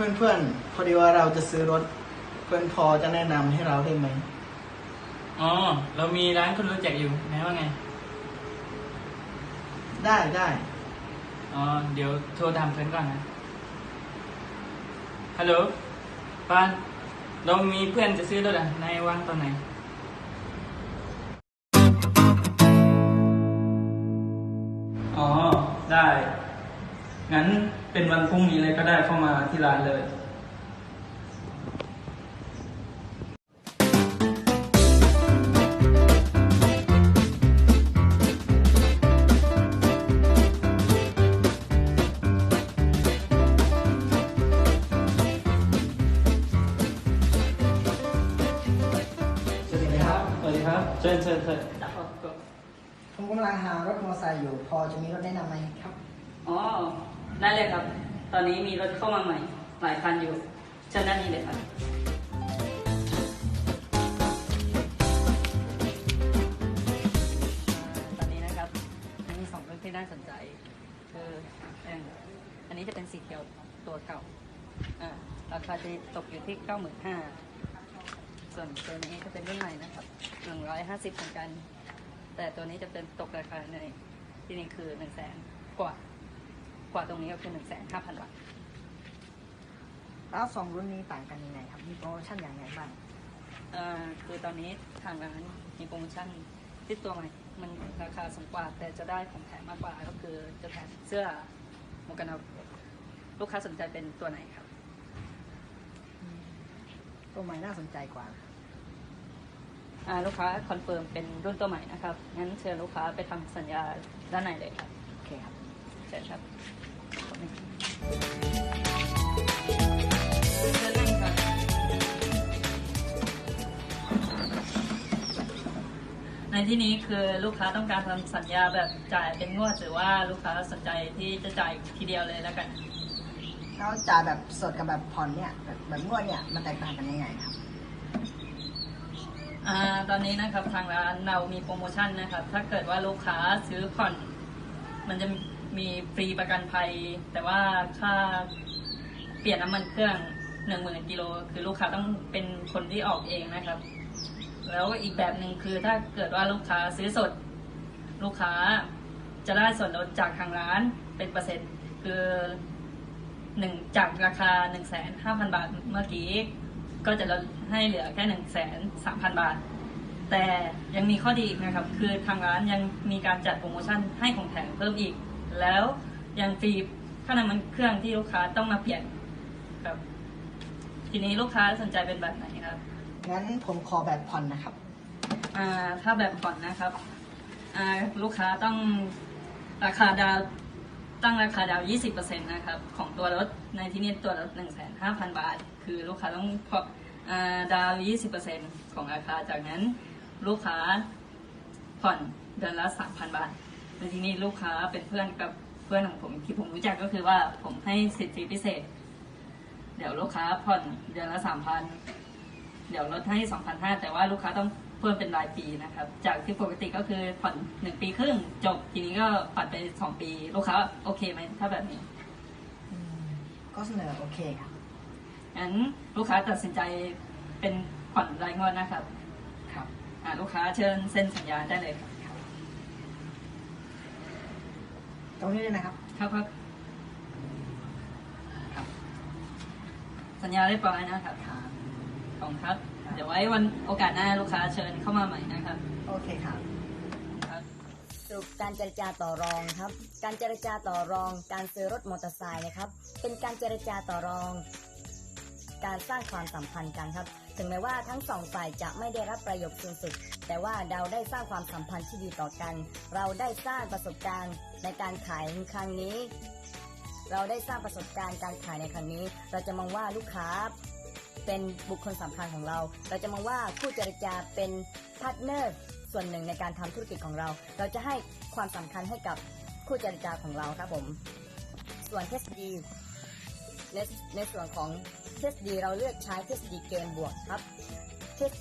เพื่อนๆพอดีว่าเราจะซื้อรถ เพื่อนพอจะแนะนำให้เราได้ไหมอ๋อ เรามีร้านคนรู้จักอยู่ไหนว่าไง ได้ได้อ๋อ เดี๋ยวโทรตามเพื่อนก่อนนะ ฮัลโหลปานเรามีเพื่อนจะซื้อรถอะนายว่างตอนไหน อ๋อ ได้ งั้นเป็นวันพรุ่งนี้เลยก็ได้เข้ามาที่ร้านเลยสวัสดีครับสวัสดีครับเชิญเชิญเชิญผมกำลังหารถมอเตอร์ไซค์อยู่ พอจะมีรถแนะนำไหมครับ อ๋อ ได้เลยครับ ตอนนี้มีรถเข้ามาใหม่ หลายคันอยู่เชิญด้านนี้เลยครับตอนนี้นะครับมีสองรถที่น่าสนใจคืออันนี้จะเป็นสีเขียวตัวเก่าอ่าราคาจะตกอยู่ที่เก้าหมื่นห้าส่วนตัวนี้จะเป็นรุ่นใหม่นะครับหนึ่งร้อยห้าสิบเหมือนกัน แต่ตัวนี้จะเป็นตกราคาในที่นี่คือหนึ่งแสนกว่า กว่าตรงนี้ก็คือหนึ่งแสนห้าพันบาท แล้วสองรุ่นนี้ต่างกันยังไงครับ มีโปรโมชั่นอย่างไรบ้าง เอ่อคือตอนนี้ทางร้านมีโปรโมชั่นที่ตัวใหม่ มันราคาสูงกว่าแต่จะได้ของแถมมากกว่าก็คือจะแถมเสื้อหมวกกันน็อกลูกค้าสนใจเป็นตัวไหนครับ ตัวใหม่น่าสนใจกว่า อ่าลูกค้าคอนเฟิร์มเป็นรุ่นตัวใหม่นะครับ งั้นเชิญลูกค้าไปทำสัญญาด้านในเลยครับ โอเคครับ เชิญครับเชิญนั่งครับในที่นี้คือลูกค้าต้องการทำสัญญาแบบจ่ายเป็นงวดหรือว่าลูกค้าสนใจที่จะจ่ายทีเดียวเลยแล้วกัน แล้วจ่ายแบบสดกับแบบผ่อนเนี่ยแบบแบบงวดเนี่ยมันแตกต่างกันยังไงครับอ่าตอนนี้นะครับทางร้านเรามีโปรโมชั่นนะครับ ถ้าเกิดว่าลูกค้าซื้อผ่อน มันจะ มีฟรีประกันภัย แต่ว่าค่าเปลี่ยนน้ำมันเครื่องหนึ่งหมื่นกิโลคือลูกค้าต้องเป็นคนที่ออกเองนะครับ แล้วอีกแบบหนึ่งคือถ้าเกิดว่าลูกค้าซื้อสด ลูกค้าจะได้ส่วนลดจากทางร้านเป็นเปอร์เซ็นต์คือหนึ่งจากราคา1นึ่งแสนห้าพันบาทเมื่อกี้ ก็จะลดให้เหลือแค่หนึ่งแสนสามพันบาท แต่ยังมีข้อดีอีกนะครับ คือทางร้านยังมีการจัดโปรโมชั่นให้ของแถมเพิ่มอีก แล้วยังฟรีค่าน้ำมันเครื่องที่ลูกค้าต้องมาเปลี่ยนครับ ทีนี้ลูกค้าสนใจเป็นแบบไหนครับ งั้นผมขอแบบผ่อนนะครับ อ่าถ้าแบบผ่อนนะครับอ่าลูกค้าต้องราคาดาวน์ตั้งราคาดาวน์20%นะครับ ของตัวรถ ในที่นี้ตัวรถ 1,500,000บาท คือลูกค้าต้องผ่อนอ่าดาวน์20%ของราคา จากนั้นลูกค้าผ่อนเดือนละ 3,000 บาท ในที่นี้ลูกค้าเป็นเพื่อนกับเพื่อนของผมที่ผมรู้จักก็คือว่าผมให้สิทธิพิเศษ เดี๋ยวลูกค้าผ่อนเดือนละ3,000เดี๋ยวลดให้2,500แต่ว่าลูกค้าต้องเพิ่มเป็นรายปีนะครับ จากที่ปกติก็คือผ่อน1ปีครึ่งจบทีนี้ก็ผ่อนไป2ปี ลูกค้าโอเคไหมถ้าแบบนี้อืมก็เสนอโอเคครับงั้นลูกค้าตัดสินใจเป็นผ่อนรายงวดนะครับ ครับ อ่าลูกค้าเชิญเซ็นสัญญาได้เลยครับ ตรงนี้เลยนะครับ ครับครับครับ สัญญาเรียบร้อยนะครับครับขอบคุณครับ เดี๋ยวไว้วันโอกาสหน้าลูกค้าเชิญเข้ามาใหม่นะครับ โอเคครับครับสรุปการเจรจาต่อรองครับ การเจรจาต่อรอง การซื้อรถมอเตอร์ไซค์นะครับ เป็นการเจรจาต่อรอง การสร้างความสัมพันธ์กันครับ ถึงแม้ว่าทั้งสองฝ่ายจะไม่ได้รับประโยชน์สูงสุด แต่ว่าเราได้สร้างความสัมพันธ์ที่ดีต่อกัน เราได้สร้างประสบการณ์ในการขายครั้งนี้ เราได้สร้างประสบการณ์การขายในครั้งนี้ เราจะมองว่าลูกค้าเป็นบุคคลสำคัญของเรา เราจะมองว่าผู้เจรจาเป็นพาร์ทเนอร์ส่วนหนึ่งในการทำธุรกิจของเรา เราจะให้ความสำคัญให้กับคู่เจรจาของเราครับผม ส่วน TSD ในในส่วนของ TSD เราเลือกใช้ TSD เกมบวกครับ Test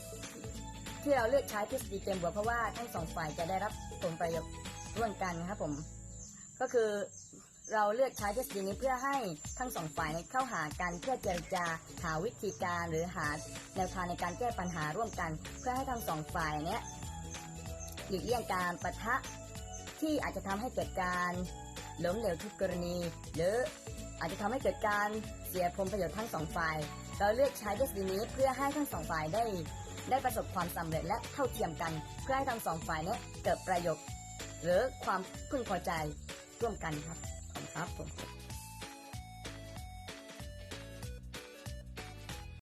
ที่เราเลือกใช้ TSD เกมบวกเพราะว่าทั้งสองฝ่ายจะได้รับผลประโยชน์ร่วมกันครับผม ก็คือเราเลือกใช้ทฤษฎีนี้เพื่อให้ทั้งสองฝ่ายเข้าหากันเพื่อเจรจาหาวิธีการหรือหาแนวทางในการแก้ปัญหาร่วมกัน เพื่อให้ทั้งสองฝ่ายเนี้ยหลีกเลี่ยงการปะทะที่อาจจะทำให้เกิดการล้มเหลวทุกกรณี หรือ อาจจะทำให้เกิดการเสียผลประโยชน์ทั้งสองฝ่าย เราเลือกใช้ทฤษฎีนี้เพื่อให้ทั้งสองฝ่ายได้ ได้ประสบความสำเร็จและเท่าเทียมกัน เพื่อให้ทั้งสองฝ่ายเนี้เกิดประโยชน์หรือความพึงพอใจร่วมกันครับ ขอบคุณครับผม